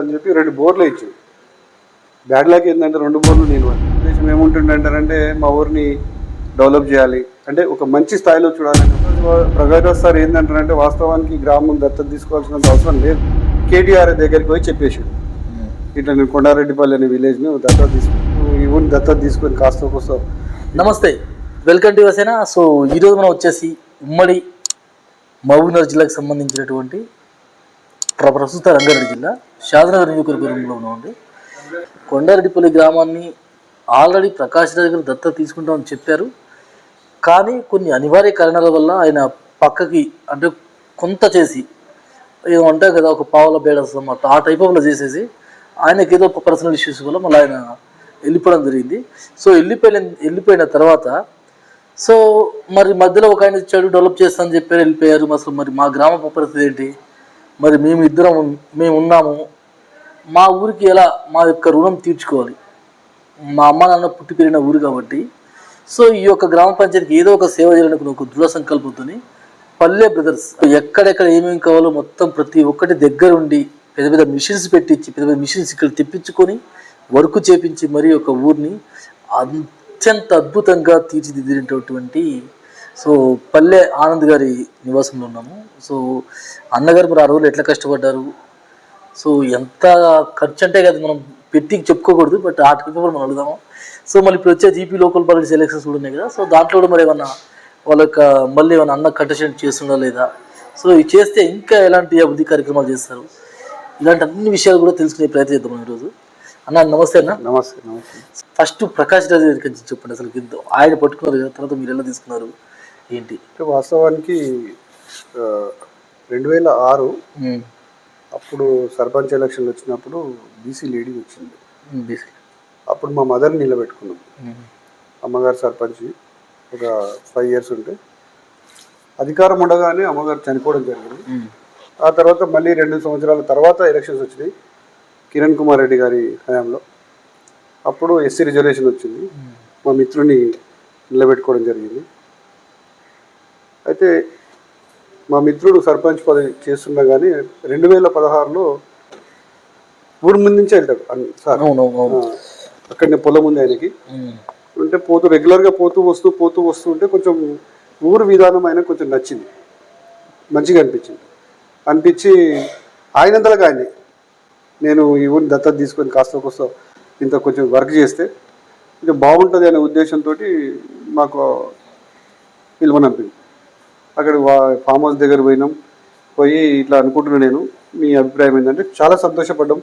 అని చెప్పి రెండు బోర్లు ఇచ్చాడు బ్యాడ్ లాక్ ఏంటంటే రెండు బోర్లు నేను ఉద్దేశం ఏముంటుందంటారంటే మా ఊరిని డెవలప్ చేయాలి. అంటే ఒక మంచి స్థాయిలో చూడాలని ప్రగతి సార్ ఏంటంటారంటే వాస్తవానికి గ్రామం దత్తత తీసుకోవాల్సినంత అవసరం లేదు. కేటీఆర్ దగ్గరికి పోయి చెప్పేసాడు ఇట్లా నేను కొండారెడ్డిపల్లి అనే విలేజ్ని దత్తత తీసుకుని ఈ ఊరిని దత్తత తీసుకొని కాస్త కోసం నమస్తే. వెల్కమ్ టు వసేనా సో ఈరోజు మనం వచ్చేసి ఉమ్మడి మహబూబ్నగర్ జిల్లాకు సంబంధించినటువంటి ప్రస్తుత రంగారెడ్డి జిల్లా షాద్నగర్ నియోజకవర్గంలో ఉన్నామండి. కొండారెడ్డిపల్లి గ్రామాన్ని ఆల్రెడీ ప్రకాష్ రాజు గారు దత్తత తీసుకుంటామని చెప్పారు. కానీ కొన్ని అనివార్య కారణాల వల్ల ఆయన పక్కకి అంటే కొంత చేసి ఏదో అంటారు కదా ఒక పావుల బేడసం అట్లా ఆ టైప్ ఆఫ్లో చేసేసి ఆయనకి ఏదో పర్సనల్ ఇష్యూస్ వల్ల మళ్ళీ ఆయన వెళ్ళిపోవడం జరిగింది. సో వెళ్ళిపోయిన వెళ్ళిపోయిన తర్వాత సో మరి మధ్యలో ఒక ఆయన చెడు డెవలప్ చేస్తానని చెప్పారు వెళ్ళిపోయారు. అసలు మరి మా గ్రామ పరిస్థితి ఏంటి? మరి మేము ఇద్దరం మేము ఉన్నాము. మా ఊరికి ఎలా మా యొక్క రుణం తీర్చుకోవాలి? మా అమ్మ నాన్న పుట్టి పెరిగిన ఊరు కాబట్టి. సో ఈ యొక్క గ్రామ పంచాయతీకి ఏదో ఒక సేవ చేయాలనుకున్న ఒక దృఢ సంకల్పంతో పల్లె బ్రదర్స్ ఎక్కడెక్కడ ఏమేమి కావాలో మొత్తం ప్రతి ఒక్కటి దగ్గరుండి పెద్ద పెద్ద మిషన్స్ పెట్టించి పెద్ద పెద్ద మిషన్స్ ఇక్కడ తెప్పించుకొని వర్క్ చేపించి మరి ఒక ఊరిని అత్యంత అద్భుతంగా తీర్చిదిద్దినటువంటి సో పల్లె ఆనంద్ గారి నివాసంలో ఉన్నాము. సో అన్నగారు మరి ఆ రోజులు ఎట్లా కష్టపడ్డారు? సో ఎంత ఖర్చు అంటే కదా మనం పెట్టి చెప్పుకోకూడదు బట్ ఆ కూడా మనం అడుగుదాము? సో మళ్ళీ ఇప్పుడు వచ్చే జీపీ లోకల్ పాలిటీ ఎలక్షన్స్ కూడా ఉన్నాయి కదా సో దాంట్లో కూడా మరి ఏమన్నా వాళ్ళ యొక్క మళ్ళీ ఏమన్నా అన్న కంటెస్టెంట్ చేస్తుందా లేదా? సో ఇది చేస్తే ఇంకా ఎలాంటి అభివృద్ధి కార్యక్రమాలు చేస్తారు? ఇలాంటి అన్ని విషయాలు కూడా తెలుసుకునే ప్రయత్నం చేద్దాం ఈరోజు. అన్న నమస్తే అన్న. నమస్తే నమస్తే. ఫస్ట్ ప్రకాష్ రాజు గారి చెప్పండి అసలు ఆయన పట్టుకున్నారు కదా తర్వాత మీరు ఎలా తీసుకున్నారు? ఏంటి? వాస్తవానికి రెండు వేల ఆరు అప్పుడు సర్పంచ్ ఎలక్షన్లు వచ్చినప్పుడు బీసీ లేడీ వచ్చింది. బేసిక్. అప్పుడు మా మదర్ని నిలబెట్టుకున్నాం. అమ్మగారు సర్పంచ్ ఒక ఫైవ్ ఇయర్స్ ఉంటే. అధికారం ఉండగానే అమ్మగారు చనిపోవడం జరిగింది. ఆ తర్వాత మళ్ళీ రెండు సంవత్సరాల తర్వాత ఎలక్షన్స్ వచ్చినాయి కిరణ్ కుమార్ రెడ్డి గారి హయాంలో. అప్పుడు ఎస్సీ రిజర్వేషన్ వచ్చింది. మా మిత్రుని నిలబెట్టుకోవడం జరిగింది. అయితే మా మిత్రుడు సర్పంచ్ పదవి చేస్తున్నా కానీ రెండు వేల పదహారులో ఊరి ముందు నుంచే వెళ్తాడు. సార్. అక్కడనే పొలం ఉంది ఆయనకి. అంటే పోతూ రెగ్యులర్గా పోతూ వస్తూ పోతూ వస్తూ ఉంటే కొంచెం ఊరు విధానం ఆయన కొంచెం నచ్చింది. మంచిగా అనిపించింది. అనిపించి ఆయనంతలకు ఆయనే నేను ఈ ఊరిని దత్తత తీసుకొని కాస్త కోస్త ఇంత కొంచెం వర్క్ చేస్తే కొంచెం బాగుంటుంది అనే ఉద్దేశంతో మాకు పిలువనంపింది అక్కడ వా- ఫామ్ హౌస్ దగ్గర పోయినాం. పోయి ఇట్లా అనుకుంటున్నాను నేను. మీ అభిప్రాయం ఏంటంటే చాలా సంతోషపడ్డాం.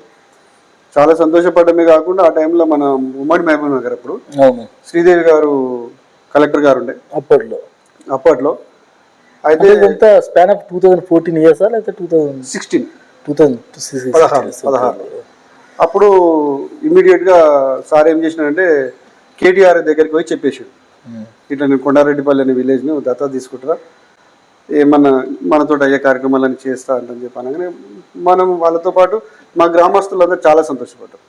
చాలా సంతోషపడమే కాకుండా ఆ టైంలో మన ఉమ్మడి మహబూబ్ నగర్ అప్పుడు శ్రీదేవి గారు కలెక్టర్ గారు ఉండే. అప్పట్లో. అప్పట్లో. అయితే ఇదంతా span of two thousand fourteen ఇయర్సా లేకపోతే two thousand sixteen. Two thousand పదహారు పదహారు. అప్పుడు ఇమ్మీడియట్గా సార్ ఏం చేసినాడంటే కేటీఆర్ దగ్గరికి పోయి చెప్పేసాడు. ఇట్లా నేను కొండారెడ్డిపల్లి అనే విలేజ్ని దత్తత తీసుకుంటారా? ఏమన్నా మనతో అయ్యే కార్యక్రమాలని చేస్తా అంటని చెప్పి అనగానే మనం వాళ్ళతో పాటు మా గ్రామస్తులందరూ చాలా సంతోషపడ్డాం.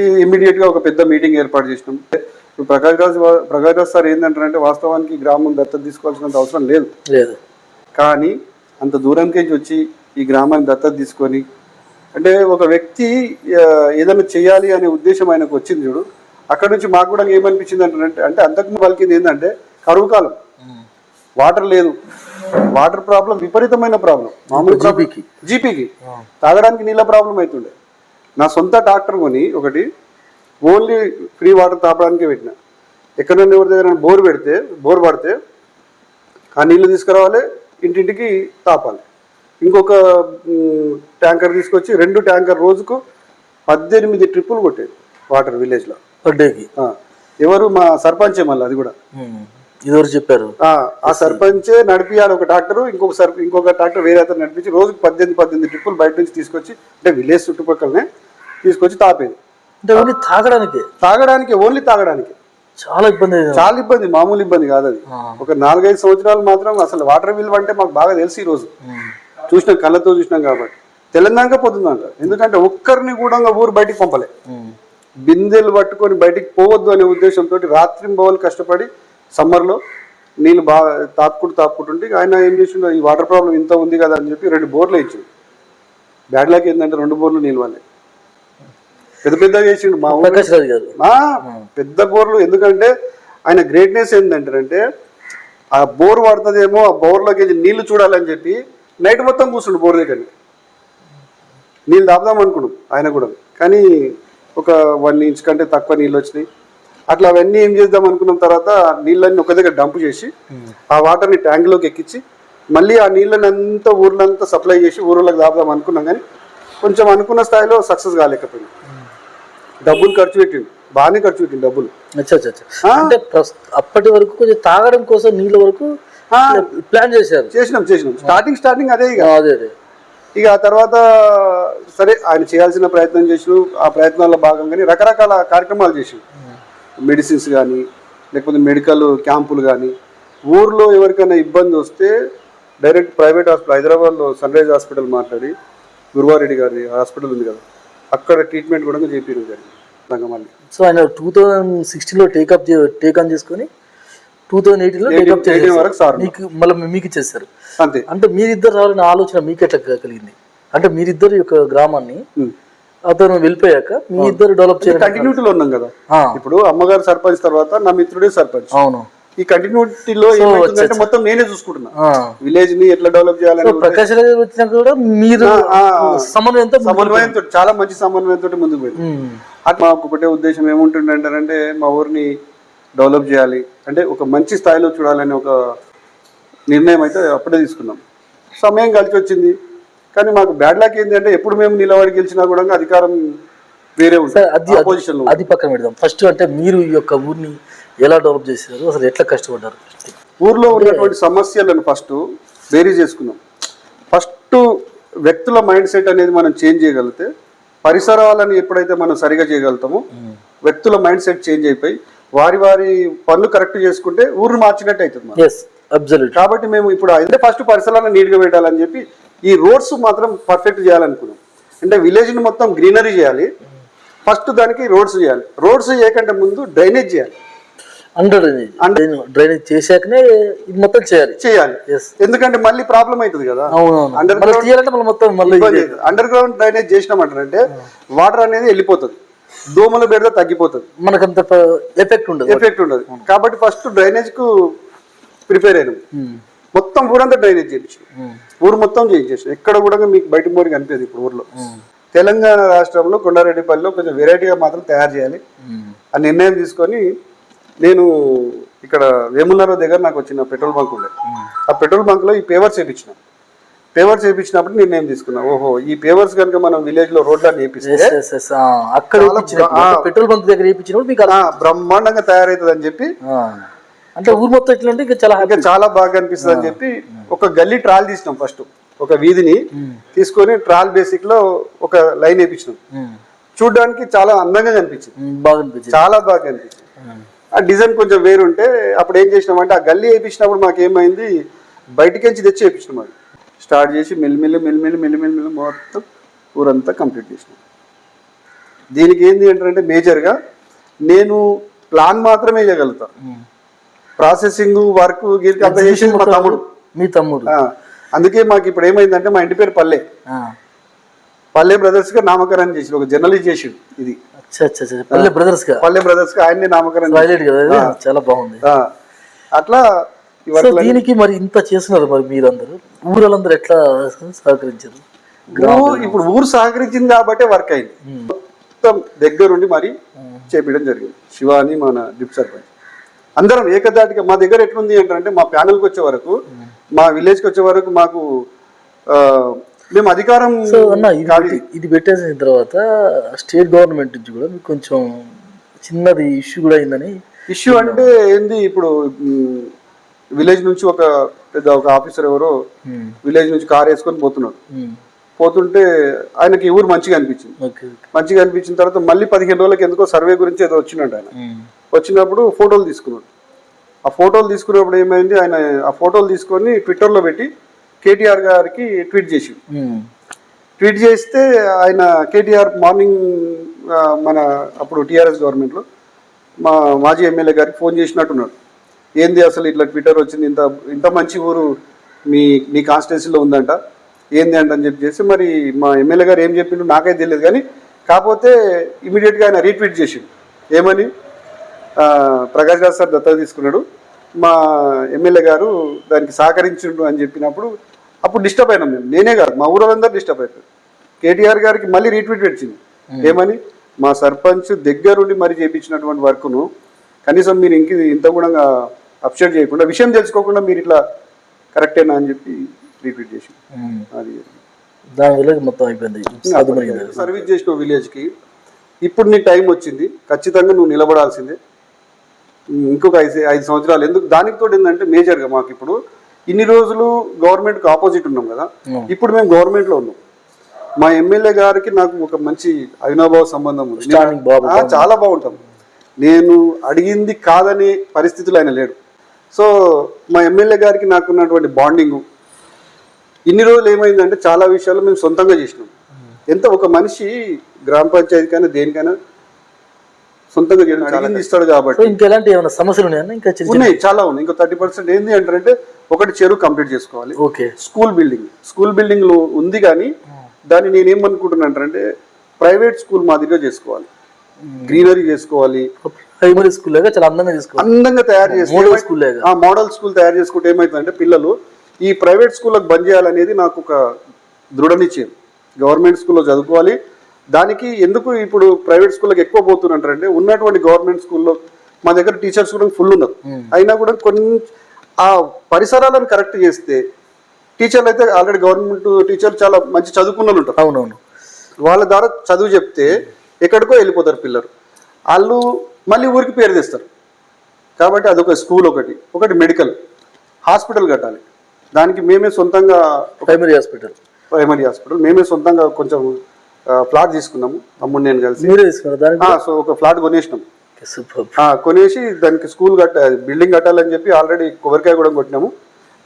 ఈ ఇమ్మీడియట్గా ఒక పెద్ద మీటింగ్ ఏర్పాటు చేసినాం. ఇప్పుడు ప్రకాష్ రాజ్ ప్రకాష్ రాజ్ సార్ ఏంటంటారంటే వాస్తవానికి గ్రామం దత్తత తీసుకోవాల్సినంత అవసరం లేదు. లేదు. కానీ అంత దూరంకి వచ్చి ఈ గ్రామాన్ని దత్తత తీసుకొని అంటే ఒక వ్యక్తి ఏదైనా చేయాలి అనే ఉద్దేశం ఆయనకు వచ్చింది చూడు అక్కడ నుంచి మాకు కూడా ఏమనిపించింది అంటే అంటే అంతకు పలికింది ఏంటంటే కరువు కాలం. వాటర్ లేదు. వాటర్ ప్రాబ్లం విపరీతమైన ప్రాబ్లం. మామూలు జీపీకి. జీపీకి తాగడానికి నీళ్ళ ప్రాబ్లం అవుతుండే నా సొంత ట్రాక్టర్ కొని ఒకటి ఓన్లీ ఫ్రీ వాటర్ తాపడానికే పెట్టిన. ఎక్కడైనా ఎవరి దగ్గర బోర్ పెడితే బోర్ పడితే ఆ నీళ్ళు తీసుకురావాలి ఇంటింటికి తాపాలి. ఇంకొక ట్యాంకర్ తీసుకొచ్చి రెండు ట్యాంకర్ రోజుకు పద్దెనిమిది ట్రిప్పులు కొట్టేది వాటర్ విలేజ్లో. బర్త్డేకి ఎవరు మా సర్పంచే మళ్ళీ అది కూడా. ఇదివరకు చెప్పారు. ఆ, సర్పంచే నడిపియాలి ఒక ట్రాక్టర్ ఇంకొక సర్ ఇంకొక ట్రాక్టర్ వేరే అతను నడిపించి రోజుకు పద్దెనిమిది పద్దెనిమిది ట్రిప్పులు బయట నుంచి తీసుకొచ్చి అంటే విలేజ్ చుట్టుపక్కలనే తీసుకొచ్చి తాపేది. అంటే ఓన్లీ తాగడానికి? తాగడానికి ఓన్లీ తాగడానికి. చాలా ఇబ్బంది. చాలా ఇబ్బంది మామూలు ఇబ్బంది కాదు అది. ఒక నాలుగైదు సంవత్సరాలు మాత్రం అసలు వాటర్ విలువ అంటే మాకు బాగా తెలుసు ఈ రోజు. చూసినాం కళ్ళతో చూసినాం కాబట్టి. తెలంగాణ పోతుందంట ఎందుకంటే ఒక్కరిని కూడా ఊరు బయటికి పంపలే. బిందెలు పట్టుకొని బయటికి పోవద్దు అనే ఉద్దేశంతో రాత్రి బౌలు కష్టపడి సమ్మర్లో నీళ్ళు బాగా తాపుకుంటూ తాపుకుంటుంటే ఆయన ఏం చేసిండో ఈ వాటర్ ప్రాబ్లం ఇంత ఉంది కదా అని చెప్పి రెండు బోర్లు ఇచ్చింది బ్యాడ్ లక్ ఏంటంటే రెండు బోర్లు నిలవాలి పెద్ద పెద్దగా చేసిండు మా ఆ, పెద్ద బోర్లు. ఎందుకంటే ఆయన గ్రేట్నెస్ ఏంటంటే ఆ బోర్ పడుతుందేమో ఆ బోర్లోకి వెళ్ళి నీళ్ళు చూడాలని చెప్పి నైట్ మొత్తం కూర్చుండు బోర్ దగ్గర. నీళ్ళు దాపుదాం అనుకున్నాం ఆయన కూడా. కానీ ఒక వన్ ఇంచ్ కంటే తక్కువ నీళ్ళు వచ్చినాయి. అట్లా అవన్నీ ఏం చేద్దాం అనుకున్న తర్వాత నీళ్ళని ఒక దగ్గర డంప్ చేసి ఆ వాటర్ని ట్యాంక్లోకి ఎక్కించి మళ్ళీ ఆ నీళ్ళని అంతా ఊర్లంతా సప్లై చేసి ఊర్లోకి దాపుదాం అనుకున్నాం కానీ కొంచెం అనుకున్న స్థాయిలో సక్సెస్ కాలేకపోయింది డబ్బులు ఖర్చు పెట్టిండు. బాగానే ఖర్చు పెట్టిండు డబ్బులు. అంటే అప్పటి వరకు కొంచెం తాగడం కోసం నీళ్ళ వరకు ప్లాన్ చేశారు. చేసినాం చేసినాం. స్టార్టింగ్ స్టార్టింగ్ అదే ఇక. అదే అదే. ఇక ఆ తర్వాత సరే ఆయన చేయాల్సిన ప్రయత్నం చేసిన. ఆ ప్రయత్నాల్లో భాగంగానే రకరకాల కార్యక్రమాలు చేసి మెడిసిన్స్ కానీ లేకపోతే మెడికల్ క్యాంపులు కానీ ఊర్లో ఎవరికైనా ఇబ్బంది వస్తే డైరెక్ట్ ప్రైవేట్ హాస్పిటల్ హైదరాబాద్లో సన్ రైజ్ హాస్పిటల్ మాట్లాడి గురువారెడ్డి గారి హాస్పిటల్ ఉంది కదా అక్కడ ట్రీట్మెంట్ కూడా చేపించడం జరిగింది రంగమల్లి. సో ఆయన టూ థౌజండ్ సిక్స్టీన్లో టేకప్ టేక్ ఆన్ చేసుకొని టూ థౌజండ్ ఎయిటీన్లో టేకప్ 18 వరకు సార్ మీకు మళ్ళీ మీకు ఇచ్చేస్తారు అంతే. అంటే మీరిద్దరు రావాలనే ఆలోచన మీకు ఎట్లా కలిగింది? అంటే మీరిద్దరు యొక్క గ్రామాన్ని. అతను వెళ్ళిపోయాక మీ ఇద్దరు డెవలప్ చేయాలి కంటిన్యూటీలో ఉన్నాం కదా. ఇప్పుడు అమ్మగారు సర్పంచ్ తర్వాత నా మిత్రుడే సర్పంచ్. అవును. ఈ కంటిన్యూటీలో ఏమైతుందంటే మొత్తం నేనే చూసుకుంటున్నా. విలేజ్ని ఎట్లా డెవలప్ చేయాలని గారు వచ్చినాక కూడా మీరు సమన్వయంతో సమన్వయంతో చాలా మంచి సమన్వయంతో ముందుకు పోయింది. అట్లా మాకు ఒకటే ఉద్దేశం ఏముంటుందంటే మా ఊరిని డెవలప్ చేయాలి. అంటే ఒక మంచి స్థాయిలో చూడాలని ఒక నిర్ణయం అయితే అప్పుడే తీసుకున్నాం. సమయం కలిసి వచ్చింది. కానీ మాకు బ్యాడ్ లాక్ ఏంటి అంటే ఎప్పుడు మేము నిలబడి గెలిచినా కూడా అధికారం వేరే ఉంటుంది. లో అది పక్కన పెడదాం. ఫస్ట్ అంటే మీరు ఈ యొక్క ఊరిని ఎలా డెవలప్ చేశారు? అసలు ఎట్లా కష్టపడ్డారు? ఊర్లో ఉన్నటువంటి సమస్యలను ఫస్ట్ వేరీ చేసుకున్నాం. ఫస్ట్ వ్యక్తుల మైండ్ సెట్ అనేది మనం చేంజ్ చేయగలిగితే పరిసరాలను ఎప్పుడైతే మనం సరిగా చేయగలుగుతామో వ్యక్తుల మైండ్ సెట్ చేంజ్ అయిపోయి వారి వారి పనులు కరెక్ట్ చేసుకుంటే ఊరు మార్చినట్టు అవుతుంది కాబట్టి మేము ఇప్పుడు అయితే ఫస్ట్ పరిసరాలను నీట్గా పెట్టాలని చెప్పి ఈ రోడ్స్ మాత్రం పర్ఫెక్ట్ చేయాలనుకున్నాం. అంటే విలేజ్ని మొత్తం గ్రీనరీ చేయాలి. ఫస్ట్ దానికి రోడ్స్ చేయాలి. రోడ్స్ చేయకంటే ముందు డ్రైనేజ్ చేయాలి. అండర్ డ్రైనేజ్ చేశాకనే ఇది మొత్తం చేయాలి. చేయాలి. ఎందుకంటే మళ్ళీ ప్రాబ్లం అవుతుంది కదా. తీయాలంటే మళ్ళీ మొత్తం మళ్ళీ అండర్ గ్రౌండ్ డ్రైనేజ్ చేసినామంటారంటే వాటర్ అనేది వెళ్ళిపోతుంది. దోమల బెడద తగ్గిపోతుంది. మనకంత ఎఫెక్ట్ ఉండదు. ఎఫెక్ట్ ఉండదు. కాబట్టి ఫస్ట్ డ్రైనేజ్కు ప్రిపేర్ అయినాం. మొత్తం ఊరంతా డ్రైనేజ్ చేయించి ఊరు మొత్తం చేయించేసాం ఎక్కడ కూడా మీకు బయట మోరి కనిపించదు ఇప్పుడు ఊర్లో. తెలంగాణ రాష్ట్రంలో కొండారెడ్డిపల్లిలో కొంచెం వెరైటీగా మాత్రం తయారు చేయాలి. ఆ నిర్ణయం తీసుకొని నేను ఇక్కడ వేములనగర్ దగ్గర నాకు వచ్చిన పెట్రోల్ బంక్ ఉండే. ఆ పెట్రోల్ బంక్లో ఈ పేవర్స్ వేయించిన పేవర్స్ వేయించినప్పుడు నిర్ణయం తీసుకున్నా. ఓహో ఈ పేవర్స్ కనుక మనం విలేజ్లో రోడ్లను వేపిస్తే అక్కడ పెట్రోల్ బంక్ దగ్గర వేయించినప్పుడు మీకు బ్రహ్మాండంగా తయారవుతుంది అని చెప్పి అంటే ఊరు మొత్తం ఎట్లా ఉంటే ఇంకా చాలా ఇంకా చాలా బాగా అనిపిస్తుంది అని చెప్పి ఒక గల్లీ ట్రాల్ తీసినాం ఫస్ట్ ఒక వీధిని తీసుకొని ట్రాల్ బేసిక్లో ఒక లైన్ వేయించినాం చూడడానికి చాలా అందంగా కనిపించింది. బాగా అనిపించింది. చాలా బాగా కనిపించింది ఆ డిజైన్ కొంచెం వేరుంటే అప్పుడు ఏం చేసినామంటే ఆ గల్లీ వేయించినప్పుడు మాకు ఏమైంది బయటికించి తెచ్చి వేయించినాం అది. స్టార్ట్ చేసి మెల్లిమెల్లి మెల్లిమెల్లి మెల్లిమెల్లి మెల్లి మొత్తం ఊరంతా కంప్లీట్ చేసినాం. దీనికి ఏంది ఏంటంటే మేజర్గా నేను ప్లాన్ మాత్రమే చేయగలుగుతా ఉమ్. ప్రాసెసింగ్ వర్క్ గీర్కి అంతా చేసేది మా తమ్ముడు. మీ తమ్ముడు. అందుకే మాకు ఇప్పుడు ఏమైందంటే మా ఇంటి పేరు పల్లె. పల్లె బ్రదర్స్గా నామకరణం చేసి ఒక జర్నలిస్ట్ చేసి ఇది. పల్లె బ్రదర్స్గా? పల్లె బ్రదర్స్గా ఆయన్నే నామకరణం? చాలా బాగుంది. అట్లా దీనికి మరి ఇంత చేస్తున్నారు మరి మీరందరూ? ఊరలందరూ ఎట్లా సహకరించారు? ఇప్పుడు ఊరు సహకరించింది కాబట్టి వర్క్ అయింది. మొత్తం దగ్గరుండి మరి చేపించడం జరిగింది. శివాని మన డిప్ సర్పంచ్. అందరం ఏకదాటిగా మా దగ్గర ఎట్లుంది ఏంటంటే మా ప్యానల్కి వచ్చే వరకు మా విలేజ్కి వచ్చే వరకు మాకు మేము అధికారం సో అన్న ఇది ఇది పెట్టేసిన తర్వాత స్టేట్ గవర్నమెంట్ నుంచి కూడా మీకు కొంచెం చిన్నది ఇష్యూ కూడా అయిందని ఇష్యూ అంటే ఏంది ఇప్పుడు విలేజ్ నుంచి ఒక పెద్ద ఒక ఆఫీసర్ ఎవరో విలేజ్ నుంచి కార్ వేసుకొని పోతున్నాడు. పోతుంటే ఆయనకి ఊరు మంచిగా అనిపించింది. మంచిగా అనిపించిన తర్వాత మళ్ళీ పదిహేను రోజులకి ఎందుకో సర్వే గురించి ఏదో వచ్చినట్టు ఆయన. వచ్చినప్పుడు ఫోటోలు తీసుకున్నాడు. ఆ ఫోటోలు తీసుకున్నప్పుడు ఏమైంది? ఆయన ఆ ఫోటోలు తీసుకొని ట్విట్టర్లో పెట్టి కేటీఆర్ గారికి ట్వీట్ చేసి ట్వీట్ చేస్తే ఆయన కేటీఆర్ మార్నింగ్ మన అప్పుడు టీఆర్ఎస్ గవర్నమెంట్లో మా మాజీ ఎమ్మెల్యే గారికి ఫోన్ చేసినట్టున్నాడు. ఏంది అసలు ఇట్లా ట్విట్టర్ వచ్చింది? ఇంత ఇంత మంచి ఊరు మీ మీ కాన్స్టిట్యున్సీలో ఉందంట. ఏంది అంటే అని చెప్పి చేసి మరి మా ఎమ్మెల్యే గారు ఏం చెప్పిండు? నాకైతే తెలియదు కానీ కాకపోతే ఇమీడియట్గా ఆయన రీట్వీట్ చేసిండు. ఏమని? ప్రకాష్ రాజ్ సార్ దత్తత తీసుకున్నాడు. మా ఎమ్మెల్యే గారు దానికి సహకరించిండు అని చెప్పినప్పుడు అప్పుడు డిస్టర్బ్ అయినాం మేము. నేనే కాదు మా ఊరందరూ డిస్టర్బ్ అయిపోయారు. కేటీఆర్ గారికి మళ్ళీ రీట్వీట్ వచ్చింది ఏమని? మా సర్పంచ్ దగ్గరుండి మరి చేయించినటువంటి వర్క్ను కనీసం మీరు ఇంక ఇంత కూడా అప్సెట్ చేయకుండా విషయం తెలుసుకోకుండా మీరు ఇట్లా కరెక్టేనా అని చెప్పి రిపీట్ చేసి. అది. మొత్తం అయిపోయింది. సర్వీస్ చేసిన విలేజ్కి ఇప్పుడు నీ టైం వచ్చింది. ఖచ్చితంగా నువ్వు నిలబడాల్సిందే. ఇంకొక ఐదు ఐదు సంవత్సరాలు. ఎందుకు? దానికి తోడు ఏంటంటే మేజర్గా మాకు ఇప్పుడు ఇన్ని రోజులు గవర్నమెంట్కి ఆపోజిట్ ఉన్నాం కదా. ఇప్పుడు మేము గవర్నమెంట్లో ఉన్నాం. మా ఎమ్మెల్యే గారికి నాకు ఒక మంచి అవినాభావ సంబంధం ఉంది. చాలా బాగుంటాం. నేను అడిగింది కాదనే పరిస్థితులు ఆయన లేడు. సో మా ఎమ్మెల్యే గారికి నాకు ఉన్నటువంటి బాండింగ్ ఇన్ని రోజులు ఏమైందంటే చాలా విషయాలు మేము సొంతంగా చేసినాం. ఎంత ఒక మనిషి గ్రామ పంచాయతీకైనా దేనికైనా సొంతంగా చేయడం ఇస్తాడు కాబట్టి. ఇంకెలాంటి ఏమైనా సమస్యలు ఉన్నాయన్నా ఇంకా ఉన్నాయి చాలా ఉన్నాయి. ఇంకో థర్టీ పర్సెంట్ ఏంది అంటారంటే ఒకటి చెరువు కంప్లీట్ చేసుకోవాలి. ఓకే. School building. స్కూల్ బిల్డింగ్లో ఉంది కానీ దాన్ని నేనేమనుకుంటున్నా అంటే ప్రైవేట్ స్కూల్ మాదిరిగా చేసుకోవాలి. గ్రీనరీ చేసుకోవాలి. ప్రైమరీ స్కూల్ లాగా చాలా అందంగా తీసుకోవాలి అందంగా తయారు చేస్తే మోడల్ స్కూల్ లాగా. ఆ మోడల్ స్కూల్ తయారు చేసుకుంటే ఏమవుతుందంటే పిల్లలు ఈ ప్రైవేట్ స్కూళ్ళకి బంద్ చేయాలనేది నాకు ఒక దృఢ నిశ్చయం. గవర్నమెంట్ స్కూల్లో చదువుకోవాలి. దానికి ఎందుకు ఇప్పుడు ప్రైవేట్ స్కూళ్ళకి ఎక్కువ పోతున్నట్టారంటే ఉన్నటువంటి గవర్నమెంట్ స్కూల్లో మా దగ్గర టీచర్స్ కూడా ఫుల్ ఉన్నారు. అయినా కూడా కొన్ని ఆ పరిసరాలను కరెక్ట్ చేస్తే టీచర్లు అయితే ఆల్రెడీ గవర్నమెంట్ టీచర్లు చాలా మంచి చదువుకున్న వాళ్ళు ఉంటారు. అవునవును. వాళ్ళ ద్వారా చదువు చెప్తే ఎక్కడికో వెళ్ళిపోతారు పిల్లలు. వాళ్ళు మళ్ళీ ఊరికి పేరు తెస్తారు. కాబట్టి అదొక స్కూల్ ఒకటి. ఒకటి మెడికల్ హాస్పిటల్ కట్టాలి. దానికి మేమే సొంతంగా ప్రైమరీ హాస్పిటల్ ప్రైమరీ హాస్పిటల్ మేమే సొంతంగా కొంచెం ప్లాట్ తీసుకున్నాము తమ్ముడు నేను కలిసి. సో ఒక ఫ్లాట్ కొనేసినాం. కొనేసి దానికి స్కూల్ కట్ట బిల్డింగ్ కట్టాలని చెప్పి ఆల్రెడీ కొబ్బరికాయ కూడా కొట్టినాము.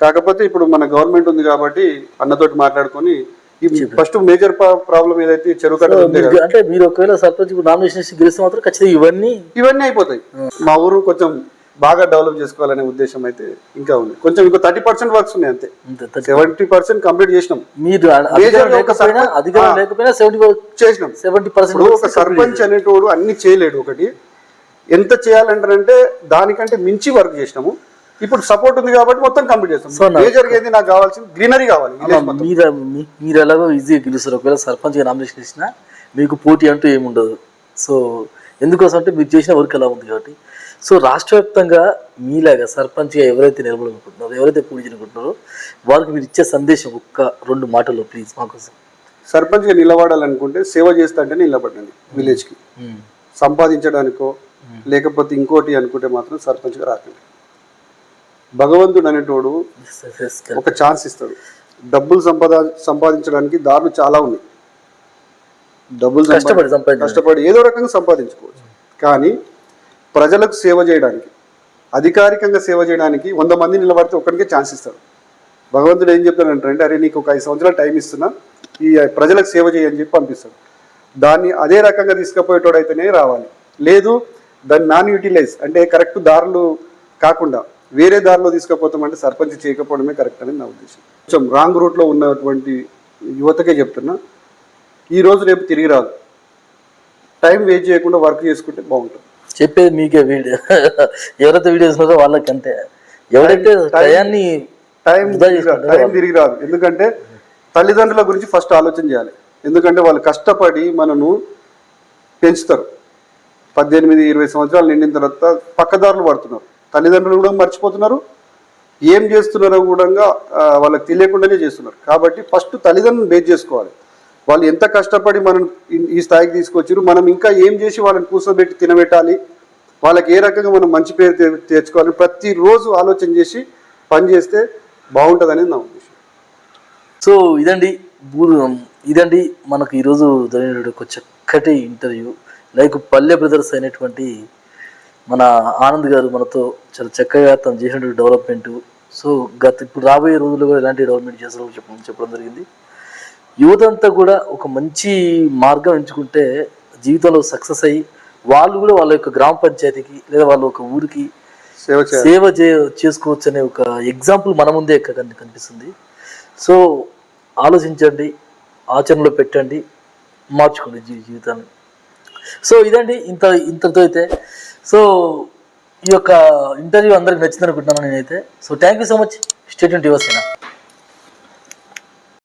కాకపోతే ఇప్పుడు మన గవర్నమెంట్ ఉంది కాబట్టి అన్నతోటి మాట్లాడుకొని ఫస్ట్ మేజర్ ప్రాబ్లం ఏదైతే చెరువు కట్ట అంటే మీరు ఒకవేళ సర్పంచ్ నామినేషన్ గెలిస్తే మాత్రం ఖచ్చితంగా ఇవన్నీ ఇవన్నీ అయిపోతాయి. మా ఊరు కొంచెం బాగా డెవలప్ చేసుకోవాలనే ఉద్దేశం అయితే ఇంకా ఉంది. కొంచెం ఇంకో థర్టీ పర్సెంట్ వర్క్స్ ఉన్నాయి అంతే. సెవెంటీ పర్సెంట్ కంప్లీట్ చేసినాం. మీరు అధికారం లేకపోయినా సర్పంచ్- సెవెంటీ చేసినాం. సెవెంటీ ఇప్పుడు ఒక పర్సెంట్ సర్పంచ్ అనేటోడు అన్ని చేయలేడు ఒకటి. ఎంత చేయాలంటారంటే దానికంటే మించి వర్క్ చేసినాము. ఇప్పుడు సపోర్ట్ ఉంది కాబట్టి మొత్తం కంప్లీట్ చేస్తాం. మేజర్ ఏది నాకు కావాల్సింది గ్రీనరీ కావాలి. మీరు మీరు ఎలాగో ఈజీగా గెలుస్తారు. ఒకవేళ సర్పంచ్గా నామినేషన్ ఇచ్చినా మీకు పోటీ అంటూ ఏముండదు. సో ఎందుకోసం అంటే మీరు చేసిన వర్క్ ఎలా ఉంది కాబట్టి. సో రాష్ట్ర వ్యాప్తంగా మీలాగా సర్పంచ్గా ఎవరైతే నిలబడాలనుకుంటున్నారో ఎవరైతే పోటీ చేయాలనుకుంటున్నారో వారికి మీరు ఇచ్చే సందేశం ఒక్క రెండు మాటల్లో ప్లీజ్ మాకోసం సర్పంచ్గా నిలబడాలనుకుంటే సేవ చేస్తా అంటే నిలబడండి విలేజ్కి మ్మ్. సంపాదించడానికో లేకపోతే ఇంకోటి అనుకుంటే మాత్రం సర్పంచ్గా రాకండి. భగవంతుడు అనేటోడు. ఒక ఛాన్స్ ఇస్తాడు. డబ్బులు సంపాద సంపాదించడానికి దారులు చాలా ఉన్నాయి. డబ్బులు. కష్టపడి ఏదో రకంగా సంపాదించుకోవచ్చు. కానీ ప్రజలకు సేవ చేయడానికి అధికారికంగా సేవ చేయడానికి వంద మంది నిలబడితే ఒక్కడికే ఛాన్స్ ఇస్తాడు భగవంతుడు ఏం చెప్తాడంటే అరే నీకు ఒక ఐదు సంవత్సరాలు టైం ఇస్తున్నా ఈ ప్రజలకు సేవ చేయని చెప్పి పంపిస్తాడు. దాన్ని అదే రకంగా తీసుకుపోయేటోడు అయితేనే రావాలి. లేదు దాన్ని నాన్ యూటిలైజ్ అంటే కరెక్ట్ దారులు కాకుండా వేరే దారిలో తీసుకుపోతామంటే సర్పంచ్ చేయకపోవడమే కరెక్ట్ అని నా ఉద్దేశం. కొంచెం రాంగ్ రూట్లో ఉన్నటువంటి యువతకే చెప్తున్నా ఈరోజు రేపు తిరిగి రాదు. టైం వేస్ట్ చేయకుండా వర్క్ చేసుకుంటే బాగుంటుంది. చెప్పేది మీకే వీడియో. ఎవరైతే వీడియో చూస్తున్నారో వాళ్ళకి అంతే ఎవరైతే టయాన్ని టైం వృధా తిరిగి రాదు. టైం తిరిగి రాదు. ఎందుకంటే తల్లిదండ్రుల గురించి ఫస్ట్ ఆలోచన చేయాలి. ఎందుకంటే వాళ్ళు కష్టపడి మనను పెంచుతారు. పద్దెనిమిది ఇరవై సంవత్సరాలు నిండిన తర్వాత పక్కదారులు పడుతున్నారు. తల్లిదండ్రులు కూడా మర్చిపోతున్నారు. ఏం చేస్తున్నారో కూడా వాళ్ళకి తెలియకుండానే చేస్తున్నారు. కాబట్టి ఫస్ట్ తల్లిదండ్రులను బేస్ చేసుకోవాలి. వాళ్ళు ఎంత కష్టపడి మనం ఈ- స్థాయికి తీసుకొచ్చారు మనం ఇంకా ఏం చేసి వాళ్ళని కూర్చోబెట్టి తినబెట్టాలి? వాళ్ళకి ఏ రకంగా మనం మంచి పేరు తె- తెచ్చుకోవాలి? ప్రతిరోజు ఆలోచన చేసి పని చేస్తే బాగుంటుందని నా ఉద్దేశం. సో ఇదండి ఇదండి మనకు ఈరోజు జరిగిన ఒక చక్కటి ఇంటర్వ్యూ. లైక్ పల్లె బ్రదర్స్ అయినటువంటి మన ఆనంద్ గారు మనతో చాలా చక్కగా తను చేసినటువంటి డెవలప్మెంట్. సో గత ఇప్పుడు రాబోయే రోజుల్లో కూడా ఎలాంటి డెవలప్మెంట్ చేస్తారో చెప్పడం చెప్పడం జరిగింది. యువత అంతా కూడా ఒక మంచి మార్గం ఎంచుకుంటే జీవితంలో సక్సెస్ అయ్యి వాళ్ళు కూడా వాళ్ళ యొక్క గ్రామ పంచాయతీకి లేదా వాళ్ళ ఒక ఊరికి సేవ సేవ చే చేసుకోవచ్చు అనే ఒక ఎగ్జాంపుల్ మన ముందే కన్- కనిపిస్తుంది. సో ఆలోచించండి ఆచరణలో పెట్టండి మార్చుకోండి జీవితాన్ని. సో ఇదండి ఇంత ఇంతతో అయితే. సో ఈ యొక్క ఇంటర్వ్యూ అందరికి నచ్చింది అనుకుంటున్నాను నేనైతే. So thank you so much state Yuvasena